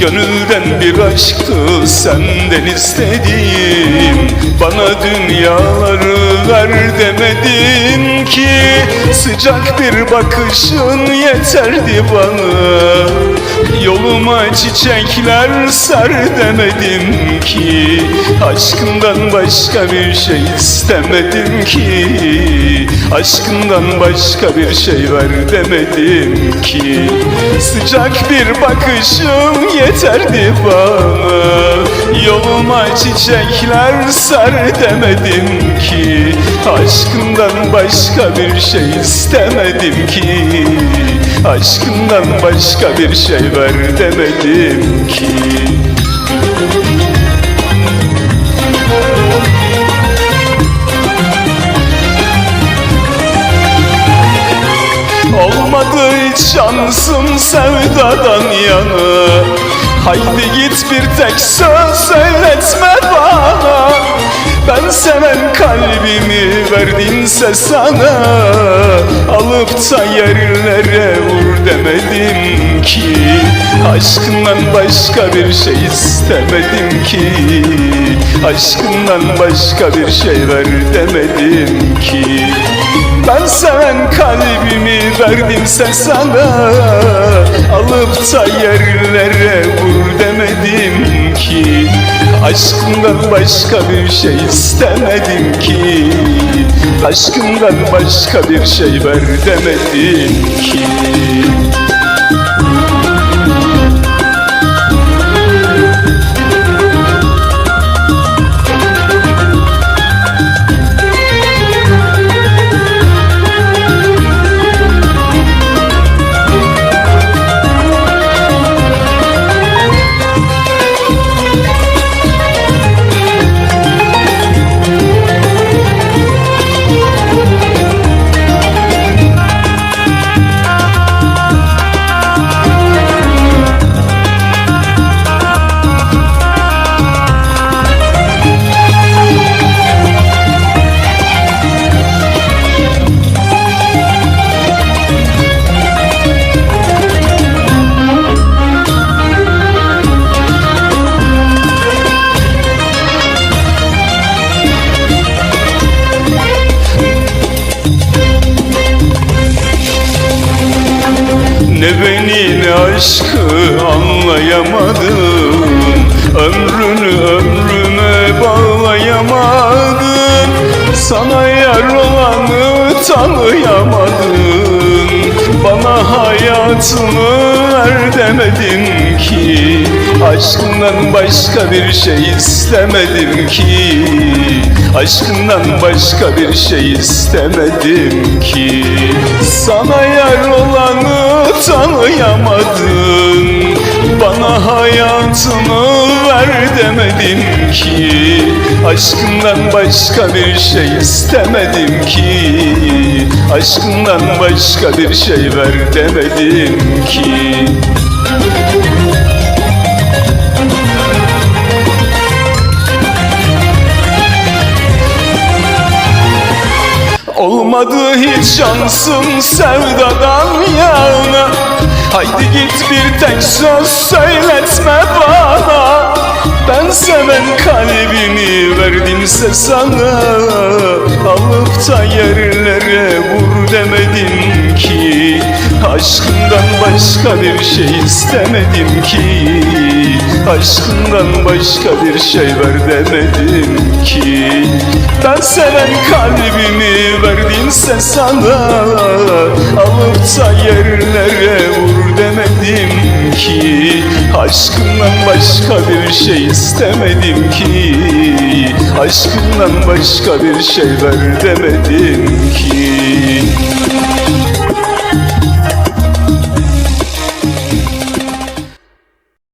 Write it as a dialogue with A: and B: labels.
A: Gönülden bir aşktı senden istediğim. Bana dünyaları ver demedim ki Sıcak bir bakışın yeterdi bana. Yoluma çiçekler ser demedim ki Aşkından başka bir şey istemedim ki. Aşkından başka bir şey ver demedim ki Sıcak bir bakışım yeterdi bana. Yoluma çiçekler ser demedim ki Aşkından başka bir şey istemedim ki. Aşkından başka bir şey ver demedim ki. Olmadı hiç şansım sevdadan yana. Haydi git bir tek söz söyletme bana Ben seven kalbimi verdimse sana Alıp da yerlere vur demedim ki. Aşkından başka bir şey istemedim ki. Aşkından başka bir şey ver demedim ki. Ben seven kalbimi verdimse sana Alıp da yerlere vur demedim ki Aşkından başka bir şey istemedim ki. Aşkından başka bir şey ver demedim ki Ne beni ne aşkı anlayamadın Ömrünü ömrüme bağlayamadın Sana yar olanı tanıyamadın Bana hayatımı ver demedin ki. Aşkından başka bir şey istemedim ki. Aşkından başka bir şey istemedim ki. Sana yar olanı tanıyamadın. Bana hayatımı ver demedim ki. Aşkından başka bir şey istemedim ki. Aşkından başka bir şey ver demedim ki Olmadı hiç şansım sevdadan yana. Haydi git bir tek söz söyletme bana. Ben seven kalbimi verdimse sana. Alıp da yerlere vur demedim ki. Aşkından başka bir şey istemedim ki Aşkından başka bir şey ver demedim ki. Ben seven kalbimi verdimse sana Alıp da yerlere vur demedim ki. Aşkından başka bir şey istemedim ki. Aşkından başka bir şey ver demedim ki